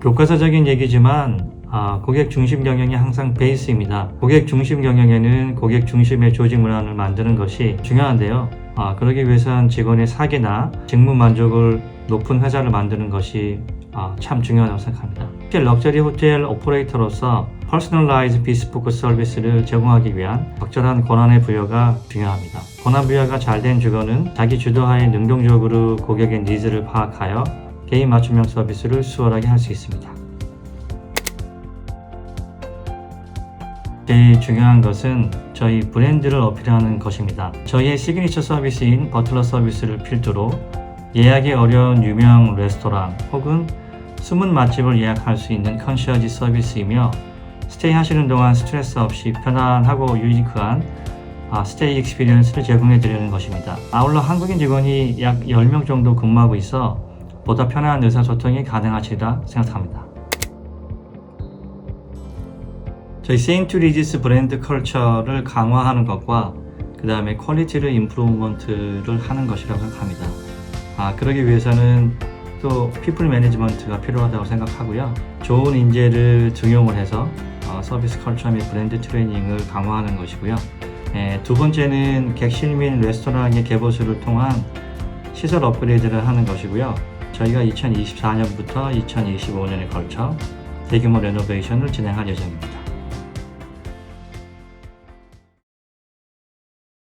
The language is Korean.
교과서적인 얘기지만 아, 고객 중심 경영이 항상 베이스입니다. 고객 중심 경영에는 고객 중심의 조직 문화를 만드는 것이 중요한데요. 아, 그러기 위해선 직원의 사기나 직무 만족을 높은 회사를 만드는 것이 아, 참 중요하다고 생각합니다. 특히 럭셔리 호텔 오퍼레이터로서 퍼스널라이즈 비스포크 서비스를 제공하기 위한 적절한 권한의 부여가 중요합니다. 권한 부여가 잘 된 주거는 자기 주도하에 능동적으로 고객의 니즈를 파악하여 개인 맞춤형 서비스를 수월하게 할 수 있습니다. 제일 중요한 것은 저희 브랜드를 어필하는 것입니다. 저희의 시그니처 서비스인 버틀러 서비스를 필두로 예약이 어려운 유명 레스토랑 혹은 숨은 맛집을 예약할 수 있는 컨시어지 서비스이며 스테이 하시는 동안 스트레스 없이 편안하고 유니크한 아, 스테이 익스피리언스를 제공해 드리는 것입니다. 아울러 한국인 직원이 약 10명 정도 근무하고 있어 보다 편안한 의사소통이 가능하시다 생각합니다. 저희 세인트리지스 브랜드 컬처를 강화하는 것과 그 다음에 퀄리티를 임프루먼트를 하는 것이라고 생각합니다. 아, 그러기 위해서는 또 피플 매니지먼트가 필요하다고 생각하고요. 좋은 인재를 등용을 해서 어, 서비스 컬처 및 브랜드 트레이닝을 강화하는 것이고요. 에, 두 번째는 객실 및 레스토랑의 개보수를 통한 시설 업그레이드를 하는 것이고요. 저희가 2024년부터 2025년에 걸쳐 대규모 레노베이션을 진행할 예정입니다.